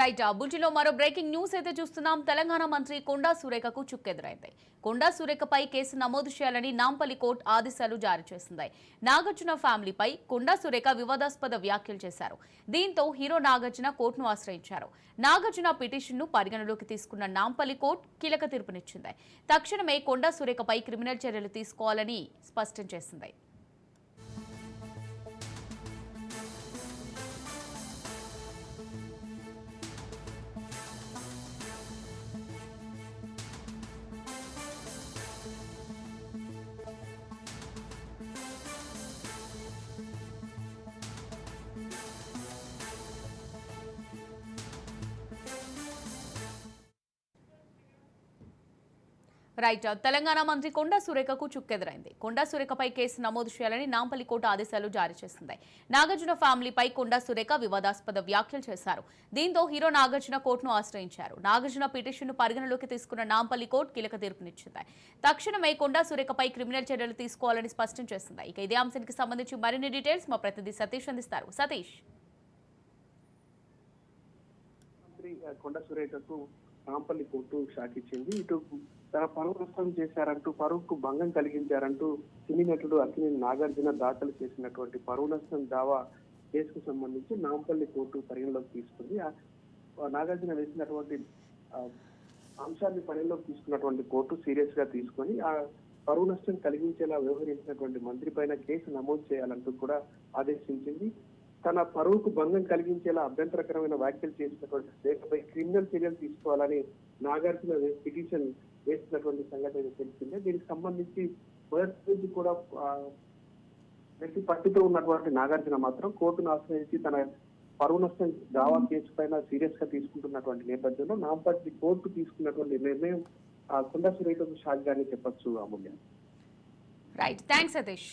Right. బుల్టిలో మరో breaking news అయితే చూస్తున్నాం. తెలంగాణ మంత్రి కొండా సురేఖకు చుక్కెదురైంది. కొండా సురేఖపై కేసు నమోదు చేయాలని నాంపల్లి కోర్టు ఆదేశాలు జారీ చేసింది. నాగార్జున ఫ్యామిలీపై కొండా సురేఖ వివాదాస్పద వ్యాఖ్యలు చేశారు. దీంతో హీరో నాగార్జున కోర్టును ఆశ్రయించారు. నాగార్జున పిటిషన్ను పరిగణలోకి తీసుకున్న నాంపల్లి కోర్టు కీలక తీర్పునిచ్చింది. తక్షణమే కొండా సురేఖపై క్రిమినల్ చర్యలు తీసుకోవాలని స్పష్టం చేసింది. రైట్ తెలంగాణ మంత్రి కొండా సురేఖకు చుక్కెదురైంది. కొండా సురేఖపై కేసు నమోదు చేయాలని నాంపల్లి కోర్టు ఆదేశాలు జారీ చేసింది. నాగార్జున ఫ్యామిలీపై కొండా సురేఖ వివాదాస్పద వ్యాఖ్యలు చేశారు. దీంతో హీరో నాగార్జున కోర్టును ఆశ్రయించారు. నాగార్జున పిటిషన్ను పరిగణలోకి తీసుకున్న నాంపల్లి కోర్టు కీలక తీర్పునిచ్చింది. తక్షణమే కొండా సురేఖపై క్రిమినల్ చర్యలు తీసుకోవాలని స్పష్టం చేసింది. ఇక ఇదే అంశానికి సంబంధించి మరిన్ని డీటెయిల్స్ మా ప్రతినిధి సతీష్ అందిస్తారు. సతీష్. కొండ సురేఖకు నాంపల్లి కోర్టు షాక్ ఇచ్చింది ఇటు తన పరువు నష్టం చేశారంటూ పరువుకు భంగం కలిగించారంటూ సినీ నటుడు అక్కినేని నాగార్జున దాఖలు చేసినటువంటి పరువు నష్టం దావా కేసుకు సంబంధించి నాంపల్లి కోర్టు పరిగణలోకి తీసుకుంది. ఆ నాగార్జున వేసినటువంటి అంశాన్ని పరిగణలోకి తీసుకున్నటువంటి కోర్టు సీరియస్గా తీసుకొని ఆ పరువు నష్టం కలిగించేలా వ్యవహరించినటువంటి మంత్రి పైన కేసు నమోదు చేయాలంటూ కూడా ఆదేశించింది. తన పరువుకు భంగం కలిగించేలా అభ్యంతరకరమైన వ్యాఖ్యలు చేసినటువంటి లేఖపై క్రిమినల్ చర్యలు తీసుకోవాలని నాగార్జున పిటిషన్ వేసినటువంటి సంఘటన తెలిసిందే. దీనికి సంబంధించి మొదటి నుంచి కూడా ఆ, వ్యక్తి పట్టుతో ఉన్నటువంటి నాగార్జున మాత్రం కోర్టును ఆశ్రయించి తన పరువు నష్టం దావా కేసు పైన సీరియస్గా తీసుకుంటున్నటువంటి నేపథ్యంలో నాంపల్లి కోర్టు తీసుకున్నటువంటి నిర్ణయం ఆ, కొండ సురేఖకు షాక్ గానే చెప్పొచ్చు అమూల్య. Right thanks Satish